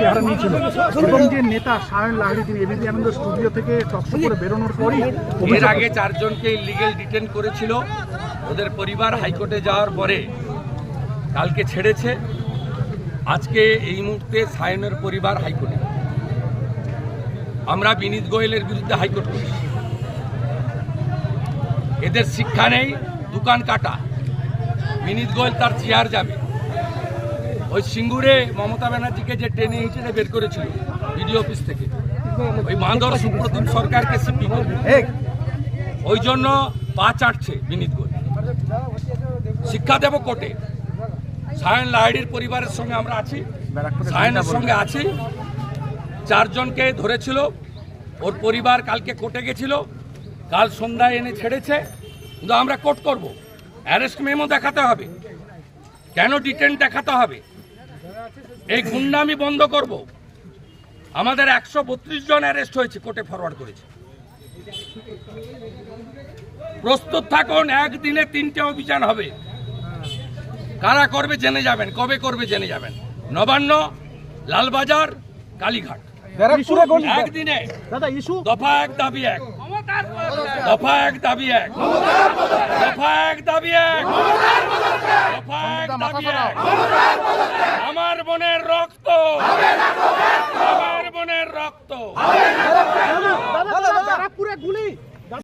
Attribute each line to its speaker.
Speaker 1: চেহারা নিয়েছিল এবং যে নেতা সায়ন লাহিড়ী তিনি এবিপি আনন্দ স্টুডিও থেকে টকশো করে বেরোনোর পরই
Speaker 2: এর আগে চারজনকে ইলিগেল ডিটেন করেছিল। ওদের পরিবার হাইকোর্টে যাওয়ার পরে কালকে ছেড়েছে। আজকে এই মুহূর্তে সায়নের পরিবার হাইকোর্টে। আমরা বিনীত গোয়েলের বিরুদ্ধে হাইকোর্ট করেছি। এদের শিক্ষা নেই দোকান কাটা। বিনীত গোয়েল তার চেয়ার যাবে। ওই সিঙ্গুরে মমতা ব্যানার্জিকে যে ট্রেনে হিঁচড়ে বের করেছিল বিডিও অফিস থেকে ওই মান্দর সুপ্রতিম সরকারকে সিপি ওই জন্য পা চাটছে বিনীত গোয়েল। শিক্ষা দেব কোর্টে। সায়ন লাহিড়ির পরিবারের সঙ্গে আমরা আছি। সায়নের সঙ্গে আছি। চারজনকে ধরেছিল। ওর পরিবার কালকে কোর্টে গেছিল। কাল সন্ধ্যায় এনে ছেড়েছে। কিন্তু আমরা কোর্ট করব। অ্যারেস্ট মেমো দেখাতে হবে। কেন ডিটেন দেখাতে হবে? এই গুন্ডামি বন্ধ করব। আমাদের একশো বত্রিশ জন অ্যারেস্ট হয়েছে কোর্টে ফরওয়ার্ড করেছে। প্রস্তুত থাকুন একদিনে তিনটে অভিযান হবে। কারা করবে জেনে যাবেন কবে করবে জেনে যাবেন। নবান্ন লালবাজার কালীঘাট। একদিনে দফা এক দাবি এক দফা এক দাবি এক। দফা এক দাবি এক। দফা এক দাবি এক। আমার বোনের রক্ত। আমার বোনের রক্ত।
Speaker 1: দাদা গুলি।